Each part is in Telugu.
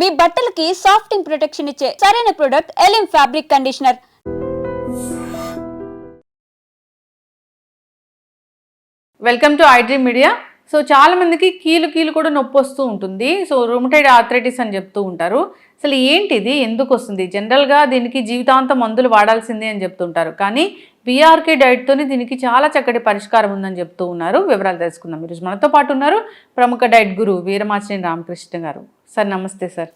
మీ బట్టలకి సాఫ్టింగ్ ప్రొటెక్షన్ ఇచ్చే సరైన product ఎలిమ్ fabric conditioner welcome to iDream media so చాలా మందికి కీలు కీలు కూడా నొప్పి వస్తూ ఉంటుంది. సో రూమటైడ్ ఆర్థరైటిస్ అని చెప్తూ ఉంటారు. అసలు ఏంటిది? ఎందుకు వస్తుంది? జనరల్గా దీనికి జీవితాంతం మందులు వాడాల్సిందే అని చెప్తుంటారు కానీ బీఆర్కే డైట్తోనే దీనికి చాలా చక్కటి పరిష్కారం ఉందని చెప్తూ ఉన్నారు. వివరాలు తెలుసుకుందాం. ఈరోజు మనతో పాటు ఉన్నారు ప్రముఖ డైట్ గురు వీరమాచిని రామకృష్ణ గారు. సార్ నమస్తే సార్.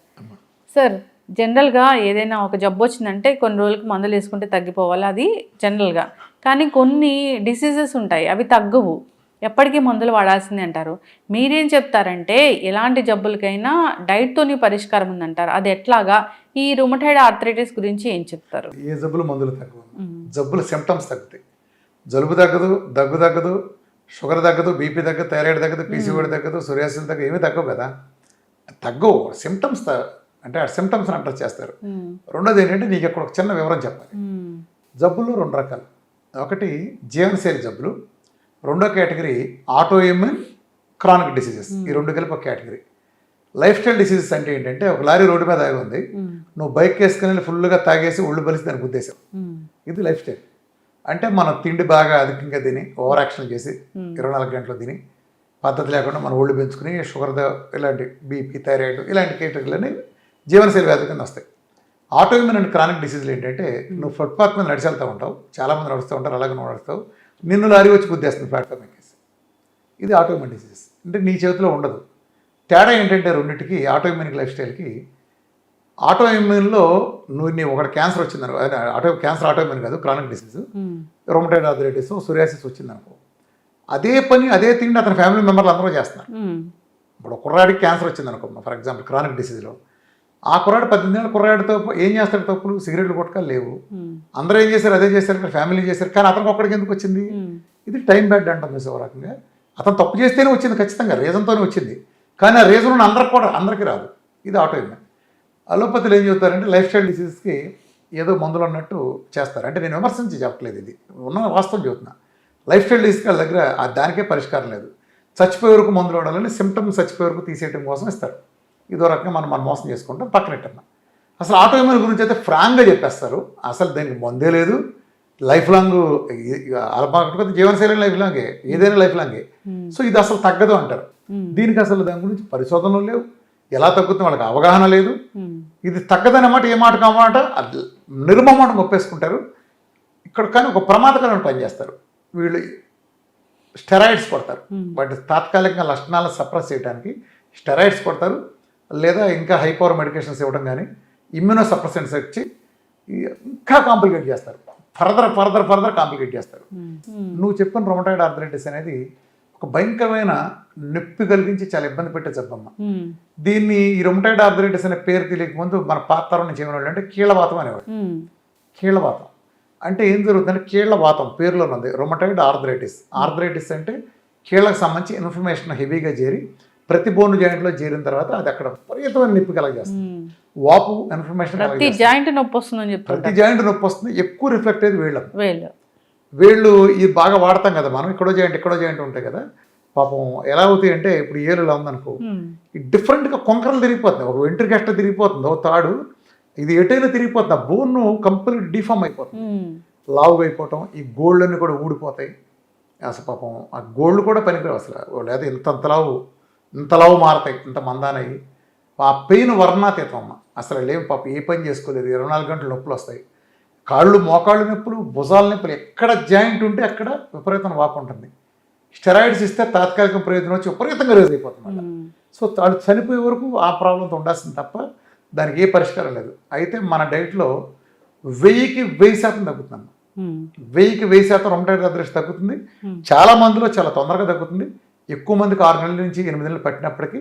సార్ జనరల్గా ఏదైనా ఒక జబ్బు వచ్చిందంటే కొన్ని రోజులకు మందులు వేసుకుంటే తగ్గిపోవాలి. అది జనరల్గా కానీ కొన్ని డిసీజెస్ ఉంటాయి. అవి తగ్గవు. ఎప్పటికీ మందులు వాడాల్సిందే అంటారు. మీరేం చెప్తారంటే ఎలాంటి జబ్బులకైనా డైట్తోని పరిష్కారం ఉందంటారు. అది ఎట్లాగా? ఈ రుమటైడ్ ఆర్థరైటిస్ గురించి ఏం చెప్తారు? ఏ జబ్బులు మందులు తగ్గవు. జబ్బులు సిమ్టమ్స్ తగ్గుతాయి. జలుబు తగ్గదు దగ్గు తగ్గదు షుగర్ తగ్గదు బీపీ తగ్గదు థైరాయిడ్ తగ్గదు పీసీఓడి తగ్గదు సూర్యాసిల్ తగ్గదు ఏమీ తగ్గవు కదా? తగ్గవు. సిమ్టమ్స్ అంటే ఆ సిమ్టమ్స్ అంటారు చేస్తారు. రెండోది ఏంటంటే నీకు ఇక్కడ ఒక చిన్న వివరం చెప్పాలి. జబ్బులు రెండు రకాలు. ఒకటి జీవనశైలి జబ్బులు రెండో category auto immune chronic diseases. ఈ రెండు కలిపి ఒక కేటగిరీ. లైఫ్ స్టైల్ డిసీజెస్ అంటే ఏంటంటే ఒక లారీ రోడ్డు మీద ఆగి ఉంది. నువ్వు బైక్ వేసుకుని ఫుల్గా తాగేసి ఒళ్ళు బలిసి దానికి ఉద్దేశం ఇది లైఫ్ స్టైల్ అంటే మనం తిండి బాగా అధికంగా తిని ఓవర్ యాక్షన్ చేసి ఇరవై నాలుగు గంటలు తిని పద్ధతి లేకుండా మన ఒళ్ళు పెంచుకుని షుగర్ ఇలాంటి బీపీ థైరాయిడ్ ఇలాంటి కేటగిరీలని జీవనశైలి వ్యాధుల కింద వస్తాయి. ఆటోఇమ్యూన్ అండ్ క్రానిక్ డిసీజులు ఏంటంటే నువ్వు ఫుట్పాత్ మీద నడిచి వెళ్తూ ఉంటావు. చాలామంది నడుస్తూ ఉంటారు అలాగే నువ్వు నడుస్తావు. నిన్ను లారీ వచ్చి గుద్దేస్తుంది ప్లాట్ఫామ్ ఎక్కేసి. ఇది ఆటోఇమ్యూన్ డిసీజెస్. అంటే నీ చేతిలో ఉండదు. తేడా ఏంటంటే రెండింటికి ఆటోఇమ్యూన్ లైఫ్ స్టైల్కి ఆటో ఇమ్యూన్లో నువ్వు నీ ఒకటి క్యాన్సర్ వచ్చిందనుకో ఆటో క్యాన్సర్ ఆటో ఇమ్యూన్ కాదు chronic disease. Rheumatoid arthritis psoriasis వచ్చిందనుకో. అదే పని అదే తిండి అతని ఫ్యామిలీ మెంబర్లు అందరూ చేస్తున్నారు. ఇప్పుడు ఒక కుర్రాడికి క్యాన్సర్ వచ్చిందనుకో ఫర్ ఎగ్జాంపుల్ క్రానిక్ డిసీజ్లో. ఆ కుర్రాడు పద్దెనిమిది ఏళ్ళ కుర్రాడితో ఏం చేస్తాడు తప్పులు? సిగరెట్లు కొట్టకాలు లేవు. అందరూ ఏం చేశారు? అదే చేశారు ఇక్కడ ఫ్యామిలీ చేశారు. కానీ అతనికి ఒక్కడికి ఎందుకు వచ్చింది? ఇది టైం బ్యాడ్ అంటాం మిస్ ఒక రకంగా. అతను తప్పు చేస్తేనే వచ్చింది ఖచ్చితంగా రీజన్తోనే వచ్చింది. కానీ ఆ రీజన్ అందరికి కూడా అందరికీ రాదు. ఇది ఆటో ఇమ్యూన్ అలోపతిలో ఏం చెబుతారంటే లైఫ్ స్టైల్ డిసీజెస్కి ఏదో మందులు అన్నట్టు చేస్తారు. అంటే నేను విమర్శించి చెప్పట్లేదు ఇది. ఉన్న వాస్తవం చెబుతున్నా. లైఫ్ స్టైల్ డిసీజ్ వాళ్ళ దగ్గర ఆ దానికే పరిష్కారం లేదు. చచ్చిపోయే వరకు మందులు వాడాలని సిమ్టమ్స్ చచ్చిపోయే వరకు తీసేయడం కోసం ఇస్తారు. ఇదో రకంగా మనం మనం మోసం చేసుకుంటాం పక్కనెట్టన్నా అసలు ఆటో ఇమ్యూన్ గురించి అయితే ఫ్రాంక్గా చెప్పేస్తారు. అసలు దానికి మందే లేదు. లైఫ్ లాంగ్ అలపాకపోతే జీవనశైలి లైఫ్ లాంగే ఏదైనా లైఫ్ లాంగే సో ఇది అసలు తగ్గదు అంటారు. దీనికి అసలు దాని గురించి పరిశోధనలు లేవు. ఎలా తగ్గుతుంది వాళ్ళకి అవగాహన లేదు. ఇది తగ్గదన్నమాట ఏ మాట కామాట నిర్మమాట ఒప్పేసుకుంటారు. ఇక్కడ కానీ ఒక ప్రమాదకరమైన పని చేస్తారు. వీళ్ళు స్టెరాయిడ్స్ కొడతారు. వాటి తాత్కాలికంగా లక్షణాలను సప్రెస్ చేయడానికి స్టెరాయిడ్స్ కొడతారు. లేదా ఇంకా హై పవర్ మెడికేషన్స్ ఇవ్వడం కానీ ఇమ్యూనో సప్రెసెంట్స్ ఇచ్చి ఇంకా కాంప్లికేట్ చేస్తారు. ఫర్దర్ ఫర్దర్ ఫర్దర్ కాంప్లికేట్ చేస్తారు. నువ్వు చెప్పిన రొమటైడ్ ఆర్థరైటిస్ అనేది ఒక భయంకరమైన నొప్పి కలిగించి చాలా ఇబ్బంది పెట్టే జబ్బమ్మ. దీన్ని ఈ రొమటైడ్ ఆర్థరైటిస్ అనే పేరు తెలియక ముందు మన పాతరం నుంచి ఏమన్నా అంటే కీళ్ళవాతం అనేవాడు. కీళ్ళవాతం అంటే ఏం జరుగుతుందంటే కీళ్ళవాతం పేరులో ఉంది. రొమటైడ్ ఆర్థరైటిస్ ఆర్థరైటిస్ అంటే కీళ్ళకు సంబంధించి ఇన్ఫర్మేషన్ హెవీగా చేరి ప్రతి బోన్ జాయింట్లో చేరిన తర్వాత అది అక్కడ విపరీతమైన నొప్పి కలగజేస్తుంది. వాపు ఇన్ఫర్మేషన్ ప్రతి జాయింట్ నొప్పి వస్తుందని ప్రతి జాయింట్ నొప్పి వస్తుంది ఎక్కువ రిఫ్లెక్ట్ అయ్యేది వీళ్ళం. వీళ్ళు ఇది బాగా వాడతాం కదా మనం ఇక్కడో జాయింట్ ఇక్కడో జాయింట్ ఉంటాయి కదా. పాపం ఎలా అవుతాయి అంటే ఇప్పుడు ఏళ్ళు ఇలా ఉందనుకో డిఫరెంట్గా కొంకరలు తిరిగిపోతుంది ఒక వెంట్రుక ఎట్ట తిరిగిపోతుంది ఒక తాడు ఇది ఎటైనా తిరిగిపోతుంది. ఆ బోన్ కంప్లీట్ డిఫామ్ అయిపోతుంది. లావుగా అయిపోవటం ఈ గోల్డ్ అన్ని కూడా ఊడిపోతాయి. అసలు పాపం ఆ గోల్డ్ కూడా పనికిరావు అసలు. లేదా ఇంత లావు. ఇంత లావు మారతాయి ఇంత మందానయ్యి. ఆ పెయిన్ వర్ణాతీతం అమ్మ. అసలు లేవు పాపం ఏ పని చేసుకోలేదు. ఇరవై నాలుగు గంటలు నొప్పులు వస్తాయి. కాళ్ళు మోకాళ్ళు నొప్పులు భుజాల నొప్పులు ఎక్కడ జాయింట్ ఉంటే అక్కడ విపరీతం వాపు ఉంటుంది. స్టెరాయిడ్స్ ఇస్తే తాత్కాలిక ప్రయోజనం వచ్చి విపరీతంగా రేజ్ అయిపోతుంది. సో వాళ్ళు చనిపోయే వరకు ఆ ప్రాబ్లంతో ఉండాల్సింది తప్ప దానికి ఏ పరిష్కారం లేదు. అయితే మన డైట్లో వెయ్యికి వెయ్యి శాతం తగ్గుతుంది వెయ్యికి వెయ్యి శాతం రొమటైడ్ అదృష్టి తగ్గుతుంది. చాలా మందిలో చాలా తొందరగా తగ్గుతుంది. ఎక్కువ మందికి ఆరు నెలల నుంచి ఎనిమిది నెలలు పట్టినప్పటికీ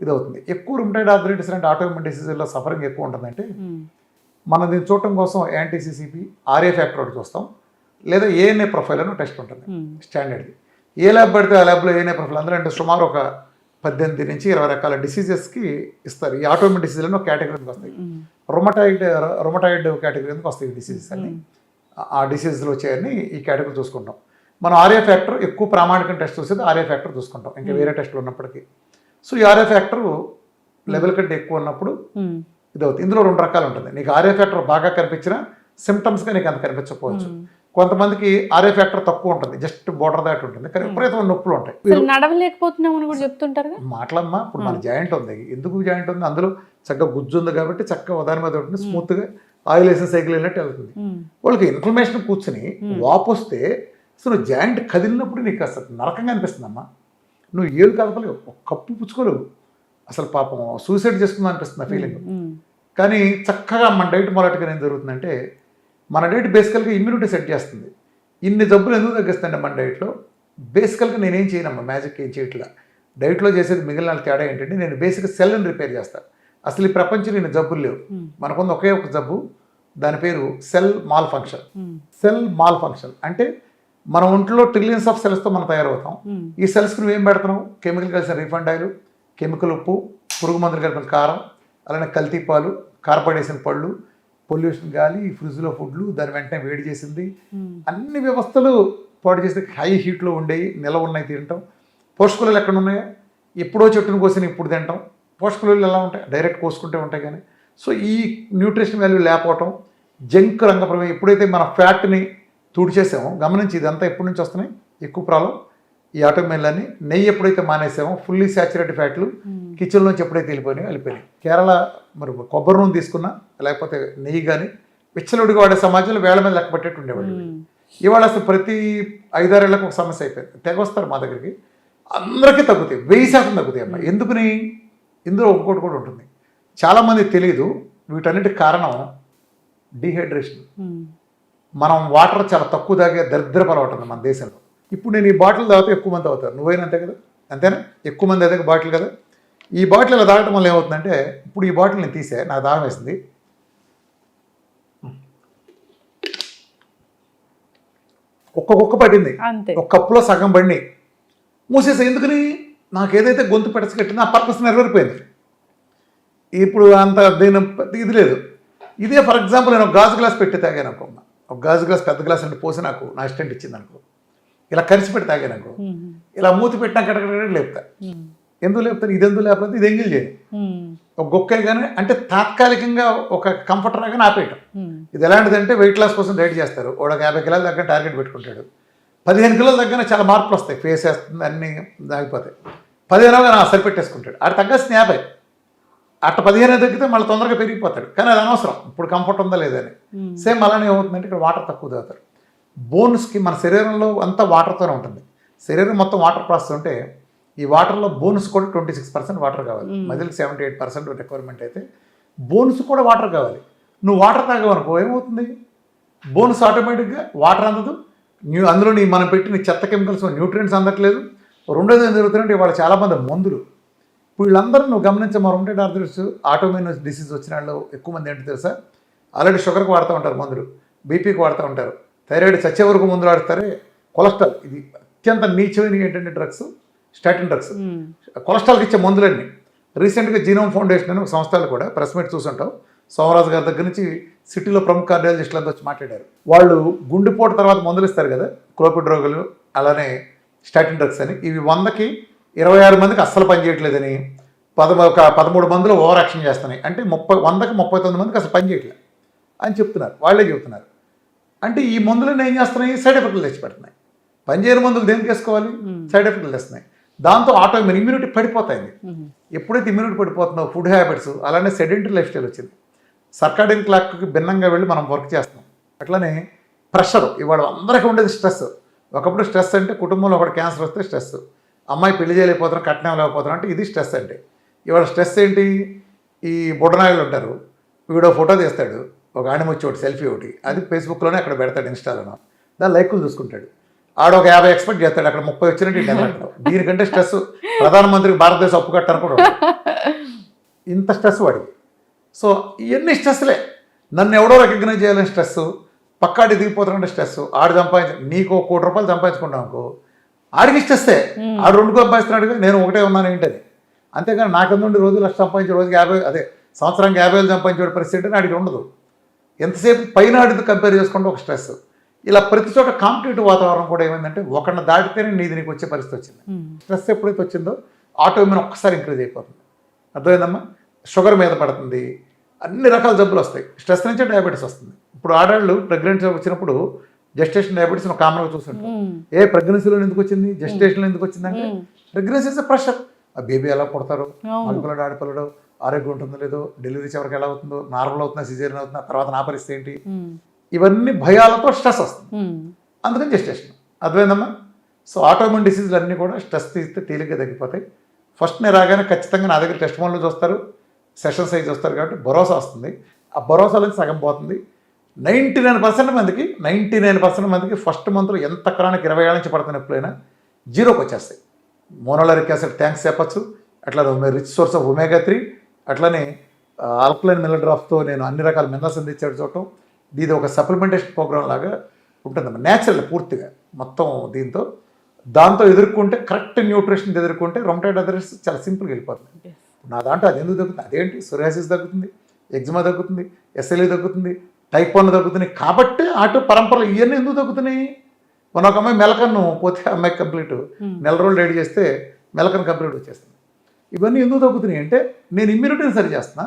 ఇది అవుతుంది ఎక్కువ రుమటైడ్ ఆర్థరైటిస్ అంటే ఆటోమిన్ డిసీజుల్లో సఫరింగ్ ఎక్కువ ఉంటుందంటే మనం దీన్ని చూడటం కోసం యాంటీసీసీపీ ఆర్ఏ ఫ్యాక్టర్ ఒకటి చూస్తాం. లేదా ఏఎన్ఏ ప్రొఫైల్ అని టెస్ట్ ఉంటుంది. స్టాండర్డ్ది ఏ ల్యాబ్ పడితే ఆ ల్యాబ్లో ఏఎన్ఏ ప్రొఫైల్ అందరూ అంటే సుమారు ఒక పద్దెనిమిది నుంచి ఇరవై రకాల డిసీజెస్కి ఇస్తారు. ఈ ఆటోమిన్ డిసీజులను ఒక కేటగిరీకి వస్తాయి. రొమటైడ్ రొమటైడ్ కేటగిరీ వస్తాయి డిసీజెస్ అన్ని. ఆ- ఆ డిసీజెస్లో వచ్చాయని ఈ కేటగిరీ చూసుకుంటాం. మనం ఆర్ఏ ఫ్యాక్టర్ ఎక్కువ ప్రామాణికం టెస్ట్ చూసేది ఆర్ఏ ఫ్యాక్టర్ చూసుకుంటాం. ఇంకా వేరే టెస్ట్లు ఉన్నప్పటికీ. సో ఈ ఆర్ఏ ఫ్యాక్టర్ లెవెల్ కంటే ఎక్కువ ఉన్నప్పుడు ఉమ్, ఇది అవుతుంది ఇందులో రెండు రకాలు ఉంటుంది. నీకు ఆర్ఏ ఫ్యాక్టర్ బాగా కనిపించిన సిమ్టమ్స్గా నీకు అంత కనిపించకపోవచ్చు. కొంతమందికి ఆర్ఏ ఫ్యాక్టర్ తక్కువ ఉంటుంది. జస్ట్ బోర్డర్ దాటి ఉంటుంది. కానీ విపరీతమైన నొప్పులు ఉంటాయి. నడవలేకపోతున్నామని కూడా చెప్తుంటారు మాటలమ్మా ఇప్పుడు మన జాయింట్ ఉంది. ఎందుకు జాయింట్ ఉంది? అందులో చక్కగా గుజ్జు ఉంది కాబట్టి చక్కగా దాని మీద ఉంటుంది. స్మూత్గా ఆయిల్ వేసిన సైకిల్ వెళ్ళినట్టు వెళ్తుంది. వాళ్ళకి ఇన్ఫ్లమేషన్ కూర్చుని వాపు వస్తే అసలు జాయింట్ కదిలినప్పుడు నీకు అసలు నరకంగా అనిపిస్తుందమ్మా. నువ్వు ఏళ్ళు కదపలేవు ఒక కప్పు పుచ్చుకోలేవు. అసలు పాపం సూసైడ్ చేసుకుందాం అనిపిస్తుంది ఫీలింగ్. కానీ చక్కగా మన డైట్ మొదటిగా ఏం జరుగుతుందంటే మన డైట్ బేసికల్గా ఇమ్యూనిటీ సెట్ చేస్తుంది. ఇన్ని జబ్బులు ఎందుకు తగ్గిస్తాండి మన డైట్లో? బేసికల్గా నేనేం చేయనమ్మా మ్యాజిక్ ఏం చేయట్లా. డైట్లో చేసేది మిగిలిన తేడా ఏంటంటే నేను బేసిక్ సెల్ని రిపేర్ చేస్తాను అసలు ఈ ప్రపంచంలో ఇన్ని జబ్బులు లేవు. మనకుంది ఒకే ఒక జబ్బు దాని పేరు cell malfunction cell malfunction అంటే మన ఒంట్లో ట్రిలియన్స్ ఆఫ్ సెల్స్తో మనం తయారవుతాం. ఈ సెల్స్కి నువ్వేం పెడుతున్నావు? కెమికల్ కలిసిన రిఫండ్ ఆయిల్ కెమికల్ ఉప్పు పురుగు మందులు కలిపిన కారం అలానే కల్తీ పాలు కార్పొడేసిన పళ్ళు పొల్యూషన్ గాలి ఈ ఫ్రిడ్జ్లో ఫుడ్లు దాని వెంటనే వేడి చేసింది. అన్ని వ్యవస్థలు పాడు చేస్తే హై హీట్లో ఉండేవి నిలవ ఉన్నాయి తింటాం. పోషకులు ఎక్కడ ఉన్నాయో? ఎప్పుడో చెట్టును కోసిన ఇప్పుడు తింటాం. పోషకులు ఎలా ఉంటాయి? డైరెక్ట్ కోసుకుంటే ఉంటాయి కానీ. సో ఈ న్యూట్రిషన్ వాల్యూ లేకపోవటం జంక్ రంగప్రమేయం ఎప్పుడైతే మన ఫ్యాట్ని తుడిచేసామో. గమనించి ఇదంతా ఎప్పటి నుంచి వస్తున్నాయి? ఎక్కువ ప్రాబ్లం. ఈ ఆటోమేన్లన్నీ నెయ్యి ఎప్పుడైతే మానేసామో ఫుల్లీ సాచురేటెడ్ ఫ్యాట్లు కిచెన్ నుంచి ఎప్పుడైతే వెళ్ళిపోయినాయో వెళ్ళిపోయినాయి. కేరళ మరి కొబ్బరి నూనె తీసుకున్నా లేకపోతే నెయ్యి కానీ విచ్చలుడిగా వాడే సమాజంలో వేళ మీద లెక్క పెట్టేట్టు ఉండేవాళ్ళు ఇవాళ అసలు ప్రతి ఐదారేళ్ళకు ఒక సమస్య అయిపోయింది. తెగ వస్తారు మా దగ్గరికి. అందరికీ తగ్గుతాయి. వెయ్యి శాతం తగ్గుతాయి అమ్మా. ఎందుకని? ఇందులో ఇంకోటి కూడా ఉంటుంది. చాలామంది తెలియదు వీటన్నిటికి కారణం డీహైడ్రేషన్. మనం వాటర్ చాలా తక్కువ తాగే దరిద్ర ఉంది మన దేశంలో. ఇప్పుడు నేను ఈ బాటిల్ తాగితే ఎక్కువ మంది అవుతారు నువ్వైనా అంతే కదా? అంతేనా? ఎక్కువ మంది అయితే బాటిల్ కదా? ఈ బాటిల్ ఇలా తాగటం వల్ల ఏమవుతుందంటే ఇప్పుడు ఈ బాటిల్ నేను తీసే నాకు దాహం వేసింది. ఒక్క కుక్క పడింది. ఒక కప్పులో సగం బండి మూసేసా ఎందుకని? నాకు ఏదైతే గొంతు పెడస కట్టిందో ఆ పర్పస్ నెరవేరిపోయింది. ఇప్పుడు అంత దీని ఇది లేదు. ఇదే ఫర్ ఎగ్జాంపుల్ నేను గాజు గ్లాస్ పెట్టి తాగాను అనుకో. ఒక గాజు గ్లాస్ పెద్ద గ్లాస్ అంటే పోసి నాకు నా అసిస్టెంట్ ఇచ్చింది అనుకో. ఇలా కలిసి పెట్టి తాగాను అనుకో. ఇలా మూతి పెట్టినా కడకడ లేపుతా. ఎందుకు లేపుతాను? ఇది ఎందుకు లేకపోతే ఇది ఎంగిల్ చేయను ఒక గొక్కే కానీ అంటే తాత్కాలికంగా ఒక కంఫర్టర్ కానీ ఆపేయటం. ఇది ఎలాంటిదంటే వెయిట్ లాస్ కోసం డైట్ చేస్తారు. వాడు ఒక యాభై కిలోల దగ్గర టార్గెట్ పెట్టుకుంటాడు. పదిహేను కిలోల దగ్గర చాలా మార్పులు వస్తాయి. ఫేస్ వేస్తుంది అన్నీ ఆగిపోతాయి. పదిహేను సరిపెట్టేసుకుంటాడు ఆడ తగ్గాల్సిన యాభై అట్ట పదిహేను తగ్గితే మళ్ళీ తొందరగా పెరిగిపోతాడు. కానీ అది అనవసరం. ఇప్పుడు కంఫర్ట్ ఉందా లేదని సేమ్ అలానే ఏమవుతుందంటే ఇక్కడ వాటర్ తక్కువ తాగుతారు. బోన్స్కి మన శరీరంలో అంతా వాటర్తోనే ఉంటుంది. శరీరం మొత్తం వాటర్ ప్రాసెస్ ఉంటే ఈ వాటర్లో బోన్స్ కూడా ట్వంటీ సిక్స్ పర్సెంట్ వాటర్ కావాలి. మజిల్కి సెవెంటీ ఎయిట్ పర్సెంట్ రిక్వైర్మెంట్ అయితే బోన్స్ కూడా వాటర్ కావాలి. నువ్వు వాటర్ తాగవనుకో ఏమవుతుంది? బోన్స్ ఆటోమేటిక్గా వాటర్ అందదు. న్యూ అందులో నీ మనం పెట్టిన చెత్త కెమికల్స్ న్యూట్రియంట్స్ అందట్లేదు. రెండోది ఏం జరుగుతుందంటే ఇవాళ చాలామంది మందులు వీళ్ళందరూ నువ్వు గమనించే మా రొమటైడ్ ఆర్థరైటిస్ ఆటోమైన్ డిసీజ్ వచ్చిన వాళ్ళు ఎక్కువ మంది ఏంటి తెలుసా? ఆల్రెడీ షుగర్కి వాడుతూ ఉంటారు మందులు. బీపీకి వాడుతూ ఉంటారు. థైరాయిడ్ చచ్చే వరకు మందులు ఆడతారే కొలెస్ట్రాల్ ఇది అత్యంత నీచమైన ఏంటంటే డ్రగ్స్ స్టాటిన్ డ్రగ్స్ కొలెస్ట్రాల్కి ఇచ్చే మందులన్నీ. రీసెంట్గా జీనోమ్ ఫౌండేషన్ అని ఒక సంస్థలు కూడా ప్రెస్ మీట్ చూసుంటావు సోమరాజు గారి దగ్గర నుంచి సిటీలో ప్రముఖ కార్డియాలజిస్టులంతా వచ్చి మాట్లాడారు. వాళ్ళు గుండెపోటు తర్వాత మందులు ఇస్తారు కదా? క్లోపిడ్రోగులు అలానే స్టాటిన్ డ్రగ్స్ అని. ఇవి వందకి ఇరవై ఆరు మందికి అస్సలు పనిచేయట్లేదని పద ఒక పదమూడు మందిలో ఓవర్ యాక్షన్ చేస్తున్నాయి. అంటే ముప్పై వందకి ముప్పై తొమ్మిది మందికి అసలు పనిచేయట్లేదు అని చెప్తున్నారు. వాళ్ళే చెప్తున్నారు అంటే ఈ మందులను ఏం చేస్తున్నాయి? సైడ్ ఎఫెక్ట్లు తెచ్చి పెడుతున్నాయి పనిచేయని మందులు దేనికి వేసుకోవాలి? సైడ్ ఎఫెక్ట్లు తెస్తున్నాయి. దాంతో ఆటో ఇమ్యూనిటీ పడిపోతాయి ఎప్పుడైతే ఇమ్యూనిటీ పడిపోతుందో ఫుడ్ హ్యాబిట్స్ అలానే సెడెంటరీ లైఫ్ స్టైల్ వచ్చింది. సర్కాడియన్ క్లాక్కి భిన్నంగా వెళ్ళి మనం వర్క్ చేస్తాం అట్లానే ప్రెషర్ ఇవాళ అందరికీ ఉండేది స్ట్రెస్. ఒకప్పుడు స్ట్రెస్ అంటే కుటుంబంలో ఒకటి క్యాన్సర్ వస్తే స్ట్రెస్. అమ్మాయి పెళ్ళి చేయలేకపోతున్నాం కట్నం లేకపోతున్నాం అంటే ఇది స్ట్రెస్ అంటే ఇవాళ స్ట్రెస్ ఏంటి? ఈ బుడ్డనాయలు ఉంటారు వీడో ఫోటో తీస్తాడు ఒక ఆణిముచ్చి ఒకటి సెల్ఫీ ఒకటి అది ఫేస్బుక్లోనే అక్కడ పెడతాడు ఇన్స్టాలోనో దాని లైకులు చూసుకుంటాడు. ఆడ ఒక యాభై ఎక్స్పెక్ట్ చేస్తాడు అక్కడ ముప్పై వచ్చినట్టు ఈ దీనికంటే స్ట్రెస్ ప్రధానమంత్రికి భారతదేశం అప్పు కట్టాను కూడా ఇంత స్ట్రెస్ వాడి సో ఇవన్నీ స్ట్రెస్లే. నన్ను ఎవడో రికగ్నైజ్ చేయాలని స్ట్రెస్ పక్కాడి దిగిపోతానంటే స్ట్రెస్ ఆడు సంపాదించ నీకు కోటి రూపాయలు సంపాదించుకున్నావు అనుకో ఆడికి స్ట్రెస్సే ఆడు రెండు సంపాదిస్తున్నాడు నేను ఒకటే ఉన్నాను ఏంటని అంతేగాని నాకెందుండి రోజు లక్ష సంపాదించే రోజుకి యాభై అదే సంవత్సరానికి యాభై వేలు సంపాదించే పరిస్థితి అంటే ఆడికి ఉండదు. ఎంతసేపు పైన ఆడితో కంపేర్ చేసుకుంటే ఒక స్ట్రెస్ ఇలా ప్రతి చోట కాంపిటేటివ్ వాతావరణం కూడా ఏమైందంటే ఒకరిని దాటితేనే నీది నీకు వచ్చే పరిస్థితి వచ్చింది. స్ట్రెస్ ఎప్పుడైతే వచ్చిందో ఆటో ఇమ్యూన్ ఒక్కసారి ఇంక్రీజ్ అయిపోతుంది. అర్థమైందమ్మా? షుగర్ మీద పడుతుంది. అన్ని రకాల జబ్బులు వస్తాయి. స్ట్రెస్ నుంచే డయాబెటీస్ వస్తుంది. ఇప్పుడు ఆడవాళ్ళు ప్రెగ్నెన్సీ వచ్చినప్పుడు జస్టేషన్ డయాబెటీస్ కామన్గా చూస్తుంటాం. ఏ ప్రెగ్నెన్సీలో ఎందుకు వచ్చింది? జస్టేషన్లో ఎందుకు వచ్చింది అంటే. ప్రెగ్నెన్సీ ఇస్ ప్రెషర్ ఆ బేబీ ఎలా పుడతారు. మగపిల్లడు ఆడపిల్లడు ఆరోగ్యం ఉంటుందో లేదో డెలివరీ చివరికి ఎలా అవుతుందో నార్మల్ అవుతుందా సిజేరియన్ అవుతుందా తర్వాత నా పరిస్థితి ఏంటి. ఇవన్నీ భయాలతో స్ట్రెస్ వస్తుంది. అందుకని జస్టేషన్ అర్థమైందమ్మా? సో ఆటోమిన్ డిసీజులు అన్నీ కూడా స్ట్రెస్ తీస్తే తేలిగ్గా తగ్గిపోతాయి. ఫస్ట్ నేను రాగానే ఖచ్చితంగా నా దగ్గర టెస్ట్ మోన్లు చూస్తారు. సెషన్ సైజ్ చూస్తారు కాబట్టి భరోసా వస్తుంది. ఆ భరోసాలోకి సగం పోతుంది. నైంటీ నైన్ పర్సెంట్ మందికి నైంటీ నైన్ పర్సెంట్ మందికి ఫస్ట్ మంత్లో ఎంత క్రానిక్ ఇరవై ఏళ్ళ నుంచి పడుతున్న ఎప్పుడైనా జీరోకి వచ్చేస్తాయి. మోనోలరిక్ యాసిడ్ ట్యాంక్స్ చెప్పచ్చు అట్లా rich source of omega three అట్లనే ఆల్కలైన్ డ్రాప్స్తో నేను అన్ని రకాల మినరల్స్ అందించాడు చూడటం. ఇది ఒక సప్లిమెంటేషన్ ప్రోగ్రామ్ లాగా ఉంటుందన్నమాట. న్యాచురల్ పూర్తిగా మొత్తం దీంతో. దాంతో ఎదుర్కొంటే కరెక్ట్ న్యూట్రిషన్ ఎదుర్కొంటే రొమటైడ్ అదర్స్ చాలా సింపుల్గా వెళ్ళిపోతుంది. నా దాంట్లో అది ఎందుకు తగ్గుతుంది అదేంటి? సొరియాసిస్ తగ్గుతుంది ఎగ్జిమా తగ్గుతుంది ఎస్ఎల్ఏ తగ్గుతుంది టైప్ వన్ తగ్గుతుంది కాబట్టి ఆటో పరంపరలు ఇవన్నీ ఎందుకు తగ్గుతున్నాయి మన ఒక అమ్మాయి మెలకన్ను పోతే అమ్మాయి కంప్లీట్. నెల రోజులు రెడీ చేస్తే మెలకన్ కంప్లీట్ వచ్చేస్తుంది. ఇవన్నీ ఎందుకు తగ్గుతున్నాయి అంటే నేను ఇమ్యూనిటీని సరి చేస్తున్నా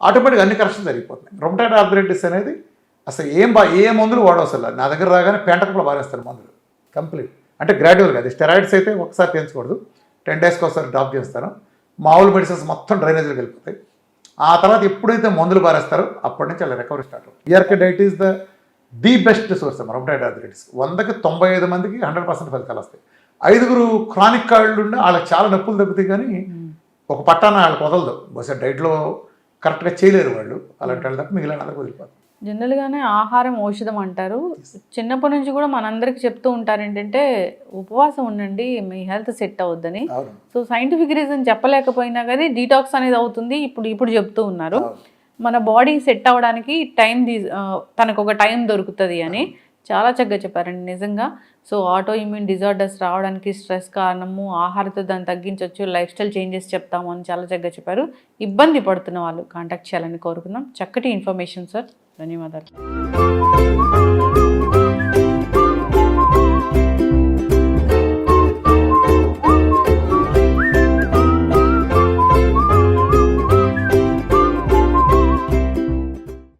ఆటోమేటిక్గా అన్ని కరెక్షన్ జరిగిపోతున్నాయి. రొమటైడ్ ఆర్థరైటిస్ అనేది అసలు ఏం బా ఏ మందులు వాడవసలు నా దగ్గర రాగానే పెంటకులు బారేస్తారు మందులు. కంప్లీట్. అంటే గ్రాడ్యువల్గా అది స్టెరాయిడ్స్ అయితే ఒకసారి పెంచకూడదు. టెన్ డేస్కి ఒకసారి డ్రాప్ చేస్తాను. మామూలు మెడిసిన్స్ మొత్తం డ్రైనేజ్లోకి వెళ్ళిపోతాయి. ఆ తర్వాత ఎప్పుడైతే మందులు బారేస్తారో అప్పటి నుంచి అలా రికవరీ స్టార్ట్ అవుతుంది. ఇయర్కే diet is the the best source rheumatoid arthritis వందకి తొంభై ఐదు మందికి హండ్రెడ్ పర్సెంట్ ఫలితాలు వస్తాయి. ఐదుగురు క్రానిక్ కాళ్ళు ఉండి వాళ్ళకి చాలా నొప్పులు తగ్గుతాయి కానీ ఒక పట్టాన వాళ్ళకి వదలదు. బహుశా డైట్లో కరెక్ట్గా చేయలేరు వాళ్ళు. అలాంటి వాళ్ళు తప్ప మిగిలిన అందరికి వదిలిపోతుంది జనరల్గానే ఆహారం ఔషధం అంటారు. చిన్నప్పటి నుంచి కూడా మనందరికి చెప్తూ ఉంటారు ఏంటంటే ఉపవాసం ఉండండి మీ హెల్త్ సెట్ అవుద్దని. సో సైంటిఫిక్ రీజన్ చెప్పలేకపోయినా కానీ డీటాక్స్ అనేది అవుతుంది. ఇప్పుడు ఇప్పుడు చెప్తూ ఉన్నారు. మన బాడీ సెట్ అవ్వడానికి టైం తనకు ఒక టైం దొరుకుతుంది అని చాలా చక్కగా చెప్పారండి నిజంగా. సో ఆటో ఇమ్యూన్ డిజార్డర్స్ రావడానికి స్ట్రెస్ కారణము ఆహారంతో దాన్ని తగ్గించవచ్చు లైఫ్ స్టైల్ చేంజెస్ చెప్తాము అని చాలా చక్కగా చెప్పారు. ఇబ్బంది పడుతున్న వాళ్ళు కాంటాక్ట్ చేయాలని కోరుకుందాం. చక్కటి ఇన్ఫర్మేషన్ సార్. ధన్యవాదాలు